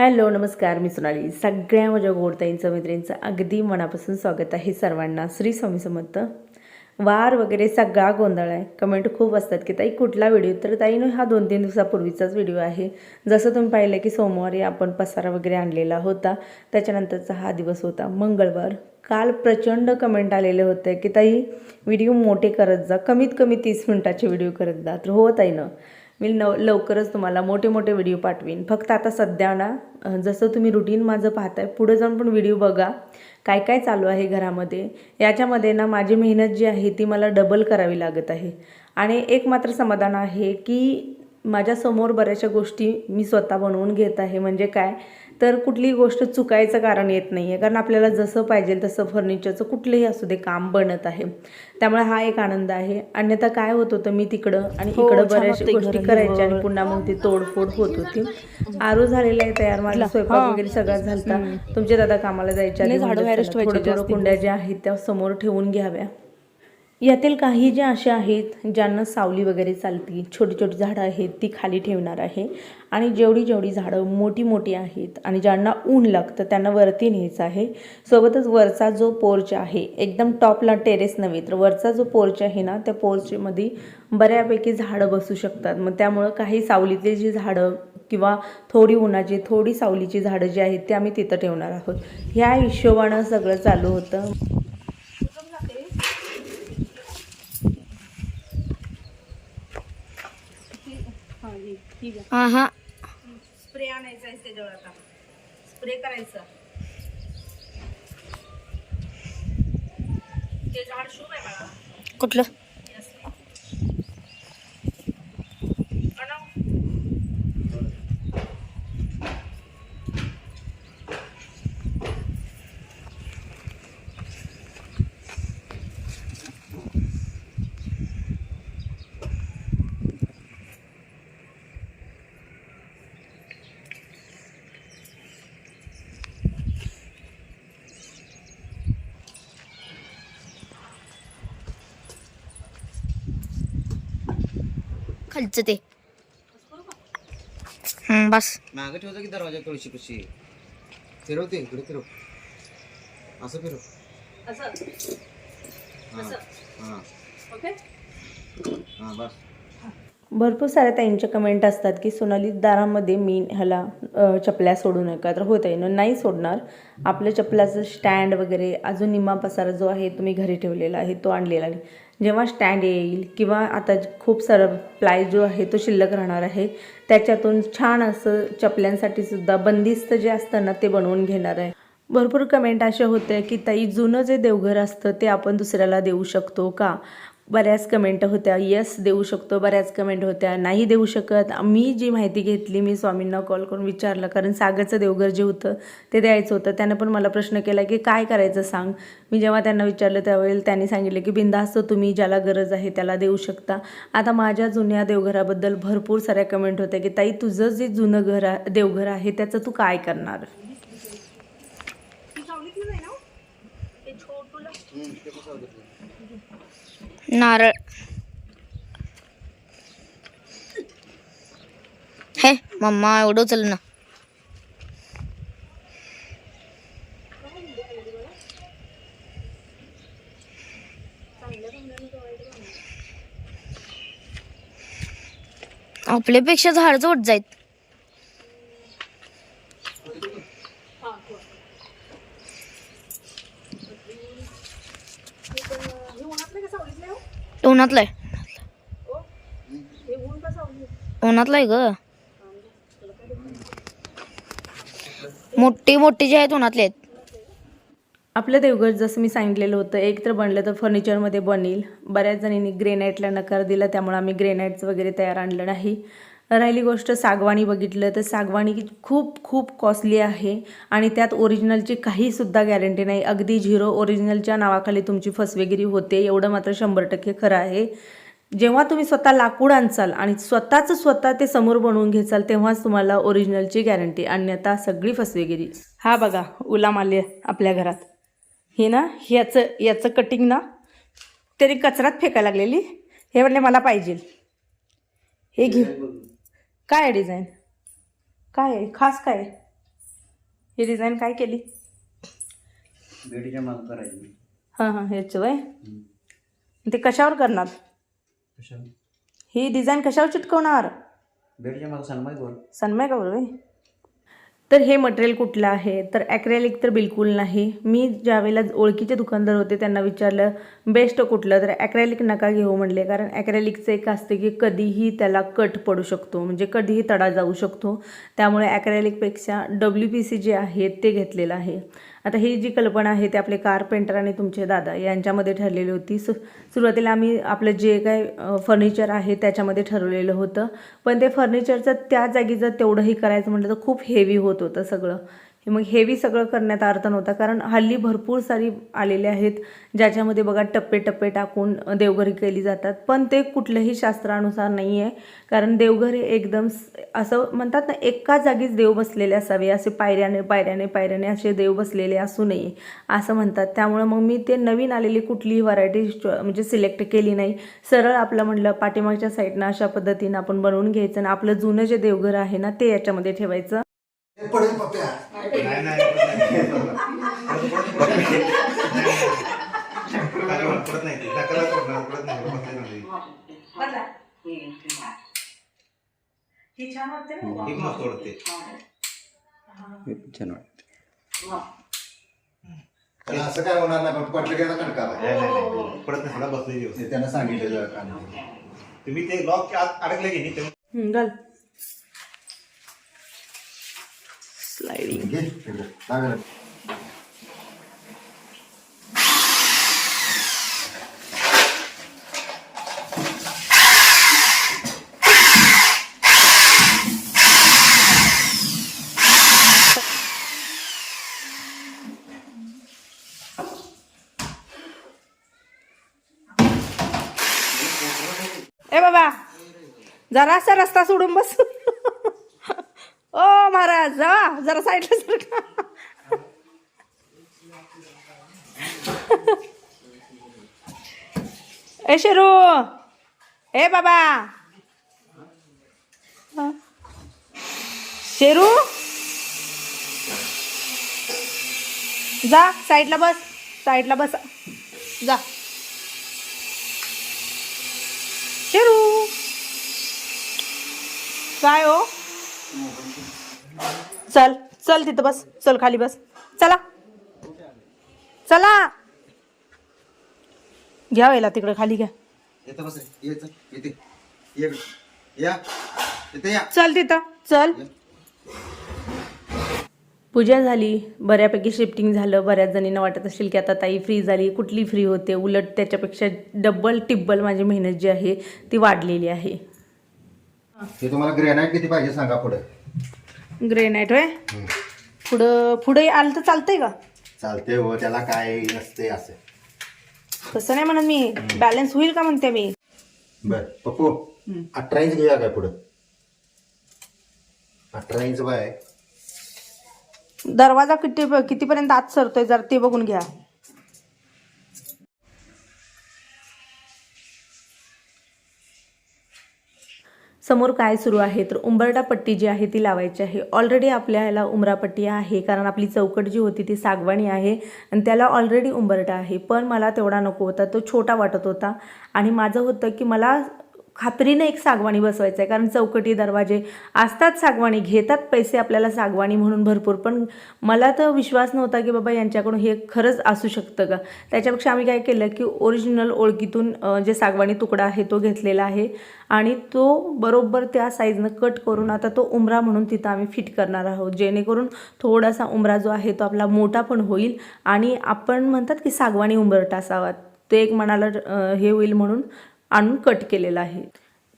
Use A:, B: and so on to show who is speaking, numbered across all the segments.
A: Hello नमस्कार मी सोनाली सगळ्या माझ्या गोडताईंचं मैत्रिणींचं अगदी मनापासून स्वागत आहे सर्वांना. श्री स्वामी समर्थ. वार वगैरे सगळा गोंधळ आहे. कमेंट खूप असतात की ताई कुठला व्हिडिओ? तर ताईनं हा दोन तीन दिवसापूर्वीचाच व्हिडिओ आहे. जसं तुम्ही पाहिलं की सोमवारी आपण पसारा वगैरे आणलेला होता. त्याच्यानंतरचा हा दिवस होता. मंगळवार. काल प्रचंड कमेंट आलेले होते की ताई व्हिडिओ मोठे करत जा. कमीत कमी तीस मिनटाचे व्हिडिओ करत जा. तर हो ताईनं मी नव लवकरच तुम्हाला मोठे मोठे व्हिडिओ पाठवीन. फक्त आता सध्या ना जसं तुम्ही रुटीन माझं पाहताय पुढे जाऊन पण व्हिडिओ बघा. काय काय चालू आहे घरामध्ये? याच्यामध्ये ना माझी मेहनत जी आहे ती मला डबल करावी लागत आहे. आणि एक मात्र समाधान आहे की माझ्यासमोर बऱ्याचशा गोष्टी मी स्वतः बनवून घेत आहे. म्हणजे काय? तर कुठलीही गोष्ट चुकायचं कारण येत नाही आहे कारण आपल्याला जसं पाहिजे तसं फर्निचरचं कुठलंही असू दे काम बनत आहे. त्यामुळे हा एक आनंद आहे. अन्यथा काय होत होतं मी तिकडं आणि
B: हो,
A: इकडं बऱ्याचशा गोष्टी करायच्या आणि. पुन्हा मग ती तोडफोड होत होती. आरू झालेला आहे तयार माझा स्वयंपाक वगैरे सगळा झालता. तुमचे दादा कामाला जायच्या. कुंड्या ज्या आहेत त्या समोर ठेवून घ्याव्या. यातील काही जे असे आहेत ज्यांना सावली वगैरे चालती छोटी छोटी झाडं आहेत ती खाली ठेवणार आहे. आणि जेवढी जेवढी झाडं मोठी मोठी आहेत आणि ज्यांना ऊन लागतं त्यांना वरती न्यायचं आहे. सोबतच वरचा जो पोर्च आहे एकदम टॉपला टेरेस नव्हे तर वरचा जो पोर्च आहे ना त्या पोर्चमध्ये बऱ्यापैकी झाडं बसू शकतात. मग त्यामुळं काही सावलीतली जी झाडं किंवा थोडी उन्हाची थोडी सावलीची झाडं जी आहेत ती आम्ही तिथं ठेवणार आहोत. ह्या हिशोबानं सगळं चालू होतं.
B: हा हा
A: स्प्रे आणायचा आहे त्याच्यावर आता. स्प्रे करायचं. ते झाड शुभ आहे बाळा.
B: कुठलं? खालचं ते. हम्म, बस.
C: मागे ठेवतो की दरवाजा तुळशी पशी फिरवते इकडे फिरव. असं फिरव. हा हा. हा बस.
A: भरपूर साऱ्या ताईंच्या कमेंट असतात की सोनाली दारामध्ये मी ह्याला चपल्या सोडू नका. तर होत आहे ना नाही सोडणार. आपल्या चपलाचं स्टँड वगैरे अजून निम्मा पसारा जो आहे तुम्ही घरी ठेवलेला आहे तो आणलेला आहे जेव्हा स्टँड येईल किंवा आता खूप सारं प्लाय जो आहे तो शिल्लक राहणार आहे त्याच्यातून छान असं चपल्यांसाठी सुद्धा बंदिस्त जे असतं ना ते बनवून घेणार आहे. भरपूर कमेंट असे होते की ताई जुनं जे देवघर असतं ते आपण दुसऱ्याला देऊ शकतो का? बऱ्याच कमेंट होत्या. यस देऊ शकतो बऱ्याच कमेंट होत्या. नाही देऊ शकत. मी जी माहिती घेतली मी स्वामींना कॉल करून विचारलं. कारण सागरचं देवघर जे होतं ते द्यायचं होतं. त्यानं पण मला प्रश्न केला की काय करायचं सांग? मी जेव्हा त्यांना विचारलं त्यावेळेला त्यांनी सांगितलं की बिंदास्त तुम्ही ज्याला गरज आहे त्याला देऊ शकता. आता माझ्या जुन्या देवघराबद्दल भरपूर साऱ्या कमेंट होत्या की ताई तुझं जे जुनं घर देवघर आहे त्याचं तू काय करणार?
B: नारळ. हे मम्मा एवढं उचल ना आपल्यापेक्षा झाड जोड जायत उन्हातलाय. उन्हातलाय ग. मोठी मोठी जे आहेत उन्हातले आहेत.
A: आपलं देवघर जसं मी सांगितलेलं होतं एक तर बनलं तर फर्निचरमध्ये बनेल. बऱ्याच जणींनी ग्रेनाईटला नकार दिला त्यामुळे आम्ही ग्रेनाईट्स वगैरे तयार आणलं नाही. राहिली गोष्ट सागवानी बघितलं तर सागवानी खूप खूप कॉस्टली आहे. आणि त्यात ओरिजिनलची काहीसुद्धा गॅरंटी नाही. अगदी झिरो ओरिजिनलच्या नावाखाली तुमची फसवेगिरी होते. एवढं मात्र शंभर टक्के खरं आहे. जेव्हा तुम्ही स्वतः लाकूड आणचाल आणि स्वतःचं स्वतः ते समोर बनवून घेचाल तेव्हाच तुम्हाला ओरिजिनलची गॅरंटी अन्यथा सगळी फसवेगिरी. हा बघा उलाम आले आपल्या घरात. हे ना ह्याचं याचं कटिंग ना त्याने कचरात फेकायला लागलेली. हे म्हणले मला पाहिजे. हे घे. काय आहे डिझाईन काय आहे? खास काय आहे? ही डिझाईन काय केली?
C: बेडीच्या मागं करायची.
A: हां हां ह्याचं वय ते कशावर करणार?
C: कशा
A: ही डिझाईन कशावर चिटकवणार?
C: बेडीच्या मागं सनमाईक वर
A: सनमाय का बरोबर तर हे मटेरियल कुठलं आहे? तर ॲक्रेलिक तर बिलकुल नाही. मी ज्यावेळेला ओळखीचे दुकानदार होते त्यांना विचारलं बेस्ट कुठलं? तर ॲक्रेलिक नका घेऊ म्हणले. कारण ॲक्रेलिकचं एक असते की कधीही त्याला कट पडू शकतो. म्हणजे कधीही तडा जाऊ शकतो. त्यामुळे ॲक्रेलिकपेक्षा डब्ल्यू पी सी जे आहे ते घेतलेलं आहे. आता ही जी कल्पना आहे ते आपले कारपेंटर आणि तुमचे दादा यांच्यामध्ये ठरलेली होती. सु सुरुवातीला आम्ही आपलं जे काय फर्निचर आहे त्याच्यामध्ये ठरवलेलं होतं. पण ते फर्निचरचं त्या जागी जर तेवढंही करायचं म्हटलं तर खूप हेवी होत होतं सगळं. मग हेवी सगळं करण्यात अर्थ नव्हता. कारण हल्ली भरपूर सारी आलेले आहेत ज्याच्यामध्ये बघा टप्पे टप्पे टाकून देवघरी केली जातात. पण ते कुठल्याही शास्त्रानुसार नाही आहे कारण देवघरी एकदम असं म्हणतात ना एका जागीच देव बसलेले असावे. असे पायऱ्याने पायऱ्याने पायऱ्याने असे देव बसलेले असू नये असं म्हणतात. त्यामुळं मग मी ते नवीन आलेली कुठलीही व्हरायटी म्हणजे सिलेक्ट केली नाही. सरळ आपलं म्हटलं पाठीमागच्या साईडनं अशा पद्धतीनं आपण बनवून घ्यायचं आणि आपलं जुनं जे देवघर आहे ना ते याच्यामध्ये ठेवायचं.
D: पडेल
E: नाही नाही पडत नाही. पडणार पडत नाही पडत नाही एक मस्त वाटते.
C: छान वाटतं.
D: असं काय होणार नाही पण पटलं गेलं कणका
E: नाही, नाही, नाही. पडत नाही थोडा बसले व्यवस्थित.
D: ते त्यानं सांगितलेलं
E: तुम्ही ते लॉक आत अडकले की नाही
A: हं, घाल. स्लायडिंग. ए बाबा जरासा रस्ता सोडून बस. महाराज जा जरा साईडला ए शेरू. ए बाबा. शेरू. जा साईडला बस साईडला बस. जा. शेरू. काय हो? चल चल तिथं बस चल खाली बस. चला. चला. घ्या वेळेला तिकडे खाली घ्या. चल तिथं चल. पूजा झाली बऱ्यापैकी शिफ्टिंग झालं बऱ्याच जणींना वाटत असेल की आता ताई फ्री झाली कुठली फ्री होते? उलट त्याच्यापेक्षा डब्बल टिब्बल माझी मेहनत जी आहे ती वाढलेली आहे.
D: हे तुम्हाला ग्रेनाईट किती पाहिजे सांगा पुढे?
A: ग्रेनाईट होय? पुढं पुढे आलं तर चालतंय का?
D: चालते हो त्याला काय नसते असं.
A: तसं नाही म्हणत मी. बॅलन्स होईल का म्हणते मी?
D: बर पप्पू अठरा इंच घेऊया काय पुढं? अठरा इंच बाय.
A: दरवाजा किती कितीपर्यंत आत सरतोय जर ते बघून घ्या. समोर काय सुरू आहे? तर उंबरडा पट्टी जी आहे ती लावायची आहे. ऑलरेडी आपल्या ह्याला उमरापट्टी आहे कारण आपली चौकट जी होती ती सागवाणी आहे आणि त्याला ऑलरेडी उंबरटा आहे. पण मला तेवढा नको होता तो छोटा वाटत होता. आणि माझं होतं की मला खात्रीने एक सागवाणी बसवायचं आहे कारण चौकटी दरवाजे असतात सागवाणी घेतात पैसे आपल्याला सागवाणी म्हणून भरपूर. पण मला तर विश्वास नव्हता की बाबा यांच्याकडून हे खरंच असू शकतं का? त्याच्यापेक्षा आम्ही काय केलं की ओरिजिनल ओळखीतून जे सागवाणी तुकडा आहे तो घेतलेला आहे. आणि तो बरोबर त्या साईजनं कट करून आता तो उमरा म्हणून तिथं आम्ही फिट करणार आहोत. जेणेकरून थोडासा उमरा जो आहे तो आपला मोठा पण होईल. आणि आपण म्हणतात की सागवाणी उंबरटा असावा. तो एक मनाला हे होईल म्हणून आणून कट केलेलं आहे.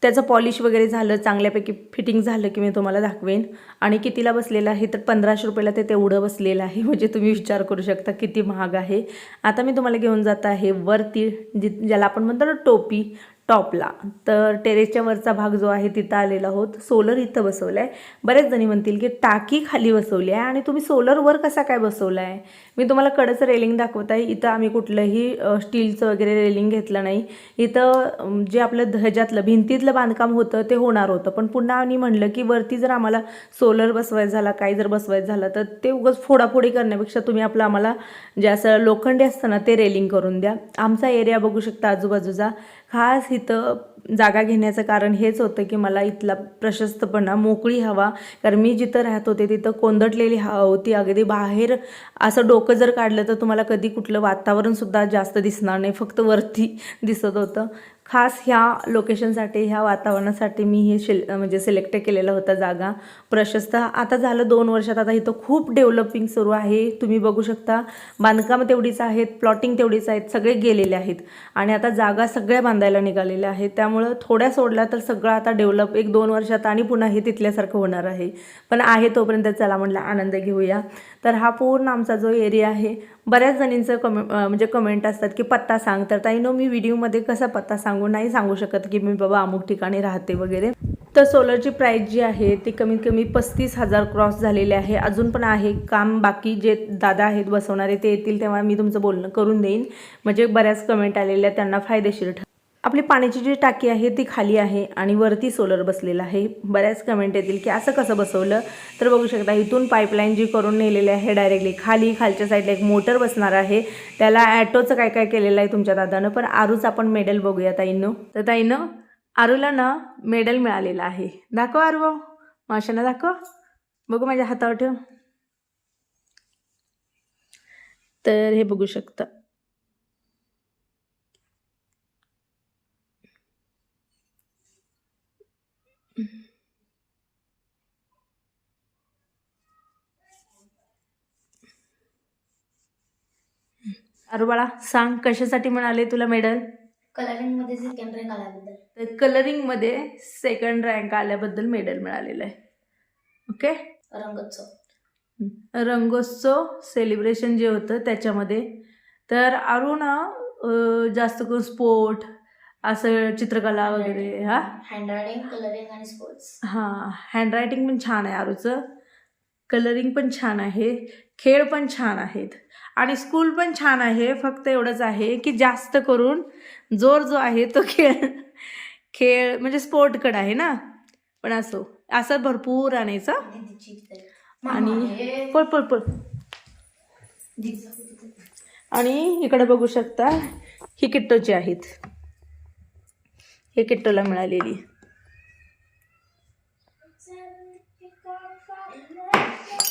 A: त्याचं पॉलिश वगैरे झालं चांगल्यापैकी फिटिंग झालं की मी तुम्हाला दाखवेन. आणि कितीला बसलेलं आहे? तर पंधराशे रुपयाला ते तेवढं बसलेलं आहे. म्हणजे तुम्ही विचार करू शकता किती महाग आहे. आता मी तुम्हाला घेऊन जात आहे वरती जि ज्याला आपण म्हणतो ना टोपी. टॉपला तर टेरेसच्या वरचा भाग जो आहे तिथं आलेला आहोत. सोलर इथं बसवलं आहे बरेच जणी म्हणतील की टाकी खाली बसवली आहे. आणि तुम्ही सोलरवर कसा काय बसवला आहे मी तुम्हाला कडचं रेलिंग दाखवत आहे इथं आम्ही कुठलंही स्टीलचं वगैरे रेलिंग घेतलं नाही. इथं जे आपलं ध्वजातलं भिंतीतलं बांधकाम होतं ते होणार होतं. पण पुन्हा आम्ही म्हणलं की वरती जर आम्हाला सोलर बसवायचं झाला काय जर बसवायचं झालं तर ते उगाच फोडाफोडी करण्यापेक्षा तुम्ही आपलं आम्हाला जे असं लोखंडी असतं ना ते रेलिंग करून द्या. आमचा एरिया बघू शकता आजूबाजूचा. खास इथं जागा घेण्याचं कारण हेच होतं की मला इथला प्रशस्तपणा मोकळी हवा. कारण मी जिथं राहत होते तिथं कोंदटलेली हवा होती. अगदी बाहेर असं डोकं जर काढलं तर तुम्हाला कधी कुठलं वातावरणसुद्धा जास्त दिसणार नाही. फक्त वरती दिसत होतं. खास ह्या लोकेशनसाठी ह्या वातावरणासाठी मी हे शिल म्हणजे सिलेक्ट केलेला होता जागा. प्रशस्त. आता झालं दोन वर्षात. आता इथं खूप डेव्हलपिंग सुरू आहे. तुम्ही बघू शकता. बांधकाम तेवढीच आहेत. प्लॉटिंग तेवढीच आहेत. सगळे गेलेले आहेत. आणि आता जागा सगळ्या बांधायला निघालेल्या आहेत. त्यामुळं थोड्या सोडल्या तर सगळं आता डेव्हलप एक दोन वर्षात आणि पुन्हा हे तिथल्यासारखं होणार आहे. पण आहे तोपर्यंत चला म्हटलं आनंद घेऊया. तर हा पूर्ण आमचा जो एरिया आहे बऱ्याच जणींचं कमे म्हणजे कमेंट असतात की पत्ता सांग. तर ताई नो मी व्हिडिओमध्ये कसा पत्ता सांगू? नाही सांगू शकत की मी बाबा अमुक ठिकाणी राहते वगैरे. तर सोलरची प्राईस जी आहे ती कमीत कमी पस्तीस हजार क्रॉस झालेले आहे. अजून पण आहे काम बाकी जे दादा आहेत बसवणारे ते येतील तेव्हा मी तुमचं बोलणं करून देईन. म्हणजे बऱ्याच कमेंट आलेल्या त्यांना फायदेशीर ठर आपली पाण्याची जी टाकी आहे ती खाली आहे आणि वरती सोलर बसलेला आहे. बऱ्याच कमेंट येतील की असं कसं बसवलं? तर बघू शकता इथून पाईपलाईन जी करून नेलेली आहे डायरेक्टली खाली खालच्या साईडला एक मोटर बसणार आहे. त्याला ॲटोचं काय काय केलेलं आहे तुमच्या दादानं? पण आरूच आपण मेडल बघूया ताईनं. तर ताईनं आरूला ना मेडल मिळालेलं आहे. दाखव आरू. माशांना दाखव. बघू माझ्या हातावर ठेव. तर हे बघू शकता. अरे बाळा सांग कशासाठी मिळाले तुला मेडल?
B: कलरिंगमध्ये सेकंड रँक आल्याबद्दल.
A: तर कलरिंगमध्ये सेकंड रँक आल्याबद्दल मेडल मिळालेलं आहे. ओके
B: रंगोत्सव.
A: रंगोत्सव सेलिब्रेशन जे होतं त्याच्यामध्ये. तर अरुण जास्त करून स्पोर्ट असं चित्रकला वगैरे हा?
B: हँडरायटिंग कलरिंग आणि स्पोर्ट्स
A: हां हँडरायटिंग पण छान आहे आरूचं. कलरिंग पण छान आहे. खेळ पण छान आहेत. आणि स्कूल पण छान आहे. फक्त एवढंच आहे की जास्त करून जोर जो आहे तो खेळ खेळ म्हणजे स्पोर्टकडे आहे ना? पण असो असं भरपूर आणायचं आणि पळ पळ पळ. आणि इकडे बघू शकता ही किट्टोची आहेत. हे किट्टोला मिळालेली.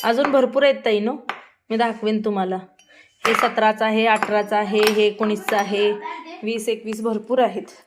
A: अजून भरपूर आहेत ताई नो? मी दाखवेन तुम्हाला. हे सतराचं आहे अठराचं आहे हे एकोणीसचं आहे. वीस एकवीस भरपूर आहेत.